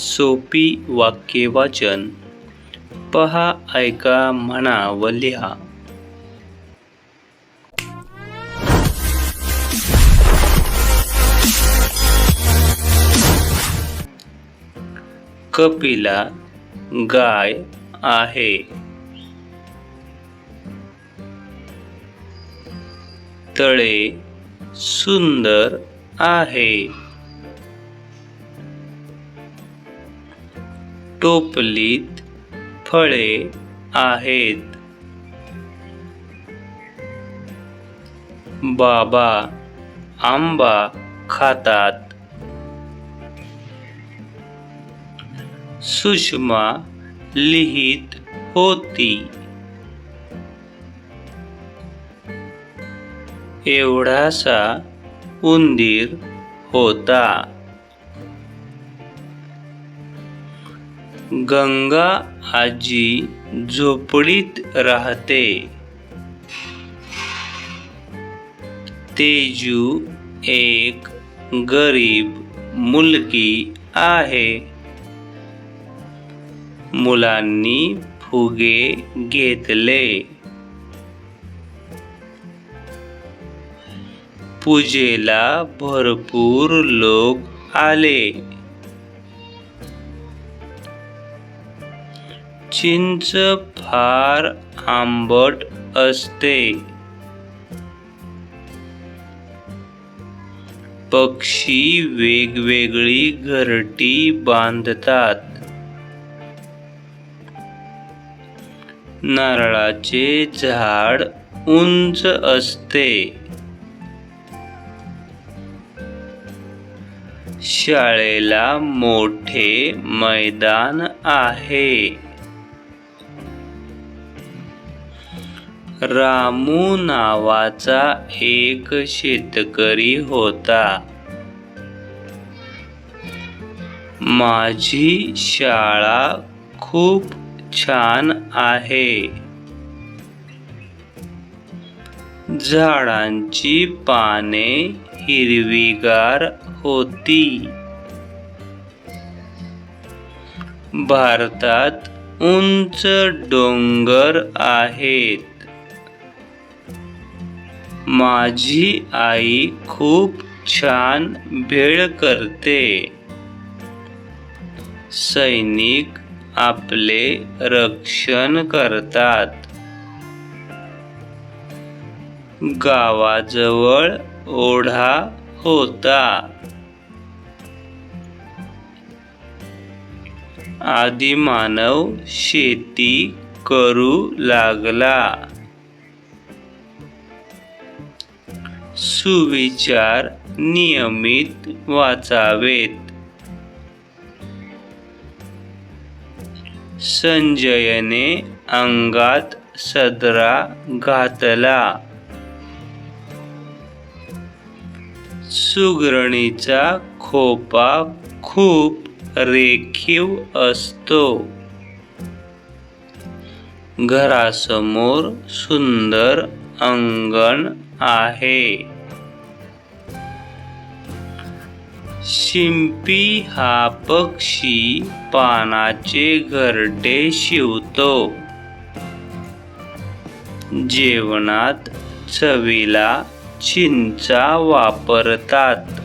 सोपी वाक्ये वाचन. पहा ऐका म्हणा व लिहा. कपिला गाय आहे. तळे सुंदर आहे. टोपलीत फळे आहेत. बाबा आंबा खातात. सुषमा लिहित होती. एवढासा उंदीर होता. गंगा आजी झोपडीत राहते. तेजू एक गरीब मुलगी आहे. मुलांनी फुगे घेतले. पूजेला भरपूर लोक आले. चिंच फार आंबट असते. पक्षी वेगवेगळी घरटी बांधतात. नारळाचे झाड उंच असते. शाळेला मोठे मैदान आहे. रामू नावाचा एक शेतकरी होता. माझी शाळा खूप छान आहे. झाडांची पाने हिरवीगार होती. भारतात उंच डोंगर आहेत. माझी आई खूप छान भेळ करते. सैनिक आपले रक्षण करतात. गावाजवळ ओढा होता. आदिमानव शेती करू लागला. सुविचार नियमित वाचावेत. संजयने अंगात सदरा घातला. सुगरणीचा खोपा खूप रेखीव असतो. घरासमोर सुंदर अंगण आहे. शिंपी हा पक्षी पानाचे घरटे शिवतो. जेवणात चवीला चिंचा वापरतात.